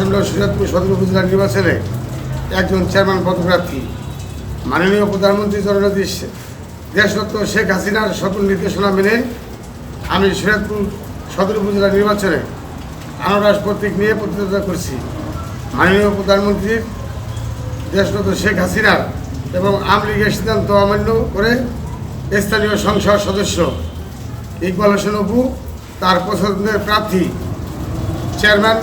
আসন্ন সিরাজপুর সদর উপজেলা নির্বাচনে একজন চেয়ারম্যান পদপ্রার্থী, মাননীয় প্রধানমন্ত্রী জননেত্রী শে- দেশরত্ন শেখ হাসিনার সকল নির্দেশনা মেনে আমি সিরাজপুর সদর উপজেলা নির্বাচনে আনারস প্রতীক নিয়ে প্রতিযোগিতা করছি। মাননীয় প্রধানমন্ত্রীর দেশরত্ন শেখ হাসিনার এবং আওয়ামী লীগের সিদ্ধান্ত অমান্য করে স্থানীয় সংসদ সদস্য ইকবাল হোসেন অপু, তার পছন্দের প্রার্থী চেয়ারম্যান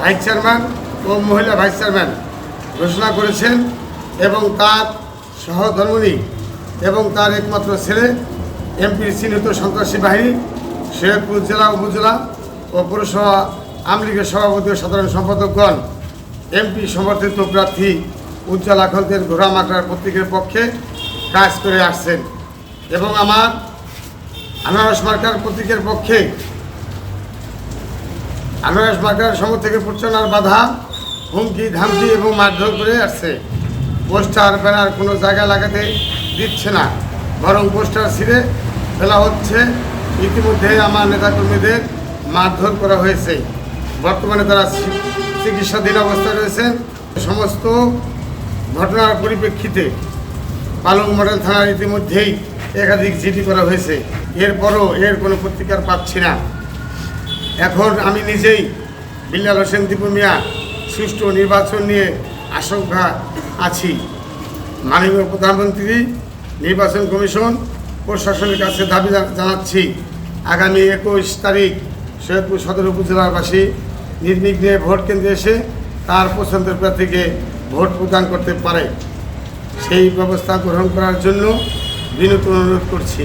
ভাইস চেয়ারম্যান ও মহিলা ভাইস চেয়ারম্যান ঘোষণা করেছেন এবং তার সহধর্মিণী এবং তার একমাত্র ছেলে এমপির চিহ্নিত সন্ত্রাসী বাহিনী শরীয়তপুর জেলা উপজেলা ও পৌরসভা আওয়ামী লীগের সভাপতি ও সাধারণ সম্পাদকগণ, এমপি সমর্থিত প্রার্থী উজ্জ্বল আখন্দের ঘোড়া মাকড়ার প্রতীকের পক্ষে কাজ করে আসছেন এবং আমার আনারস মার্কার প্রতীকের পক্ষে আনারস মার্কার সমর থেকে প্রচারণার বাধা, হুমকি ধামকি এবং মারধর করে আসছে। পোস্টার, ব্যানার কোনো জায়গা লাগাতে দিচ্ছে না। বরং পোস্টার ছিঁড়ে ফেলা হচ্ছে। ইতিমধ্যে আমার নেতাকর্মীদের মারধর করা হয়েছে। বর্তমানে তারা চিকিৎসাধীন অবস্থায় রয়েছেন সমস্ত ঘটনার পরিপ্রেক্ষিতে পালং মডেল থানার ইতিমধ্যেই একাধিক জিডি করা হয়েছে। এরপরও এর কোনো প্রতিকার পাচ্ছি না। এখন আমি নিজেই বিল্লাল হোসেন দীপু মিয়া সুষ্ঠু নির্বাচন নিয়ে আশঙ্কা আছি। মাননীয় প্রধানমন্ত্রী, নির্বাচন কমিশন প্রশাসনের কাছে দাবি জানাচ্ছি, আগামী একুশ তারিখ সৈয়দপুর সদর উপজেলাবাসী নির্বিঘ্নে ভোট কেন্দ্রে এসে তার পছন্দের প্রার্থীকে ভোট প্রদান করতে পারে। সেই ব্যবস্থা গ্রহণ করার জন্য বিনীত অনুরোধ করছি।